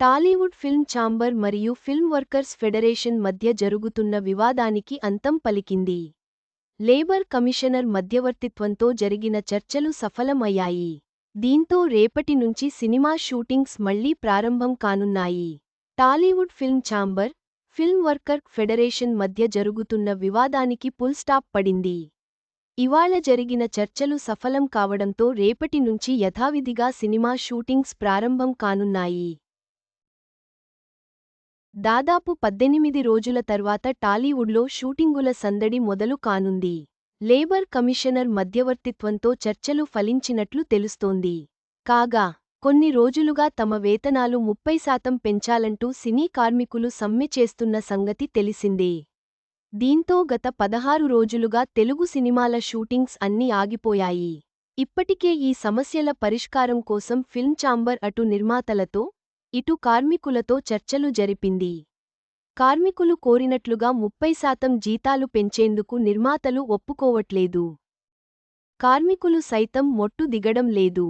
Tollywood film chamber మరియు film workers federation మధ్య జరుగుతున్న వివాదానికి అంతం పలికింది. లేబర్ కమిషనర్ మధ్యవర్తిత్వంతో జరిగిన చర్చలు సఫలమయ్యాయి. దీంతో రేపటి నుంచి సినిమా షూటింగ్స్ మళ్ళీ ప్రారంభం కానున్నాయి. Tollywood film chamber film worker federation మధ్య జరుగుతున్న వివాదానికి పుల్ స్టాప్ పడింది. ఇవాళ జరిగిన చర్చలు సఫలం కావడంతో రేపటి నుంచి యథావిధిగా సినిమా షూటింగ్స్ ప్రారంభం కానున్నాయి. దాదాపు పద్దెనిమిది రోజుల తర్వాత టాలీవుడ్లో షూటింగుల సందడి మొదలు కానుంది. లేబర్ కమిషనర్ మధ్యవర్తిత్వంతో చర్చలు ఫలించినట్లు తెలుస్తోంది. కాగా కొన్ని రోజులుగా తమ వేతనాలు ముప్పై శాతం పెంచాలంటూ సినీ కార్మికులు సమ్మె చేస్తున్న సంగతి తెలిసిందే. దీంతో గత పదహారు రోజులుగా తెలుగు సినిమాల షూటింగ్స్ అన్నీ ఆగిపోయాయి. ఇప్పటికే ఈ సమస్యల పరిష్కారం కోసం ఫిల్మ్ ఛాంబర్ అటు నిర్మాతలతో ఇటు కార్మికులతో చర్చలు జరిపింది. కార్మికులు కోరినట్లుగా ముప్పై శాతం జీతాలు పెంచేందుకు నిర్మాతలు ఒప్పుకోవట్లేదు. కార్మికులు సైతం మొట్టు దిగడం లేదు.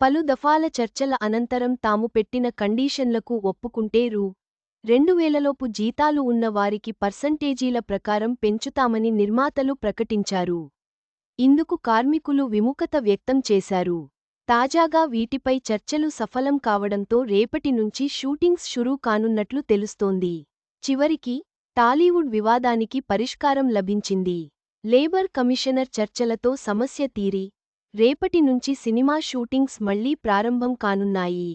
పలు దఫాల చర్చల అనంతరం తాము పెట్టిన కండీషన్లకు ఒప్పుకుంటే రూ. రెండు వేలలోపు జీతాలు ఉన్న వారికి పర్సంటేజీల ప్రకారం పెంచుతామని నిర్మాతలు ప్రకటించారు. ఇందుకు కార్మికులు విముఖత వ్యక్తం చేశారు. తాజాగా వీటిపై చర్చలు సఫలం కావడంతో రేపటి నుంచి షూటింగ్స్ షురూ కానున్నట్లు తెలుస్తోంది. చివరికి టాలీవుడ్ వివాదానికి పరిష్కారం లభించింది. లేబర్ కమిషనర్ చర్చలతో సమస్య తీరి రేపటి నుంచి సినిమా షూటింగ్స్ మళ్ళీ ప్రారంభం కానున్నాయి.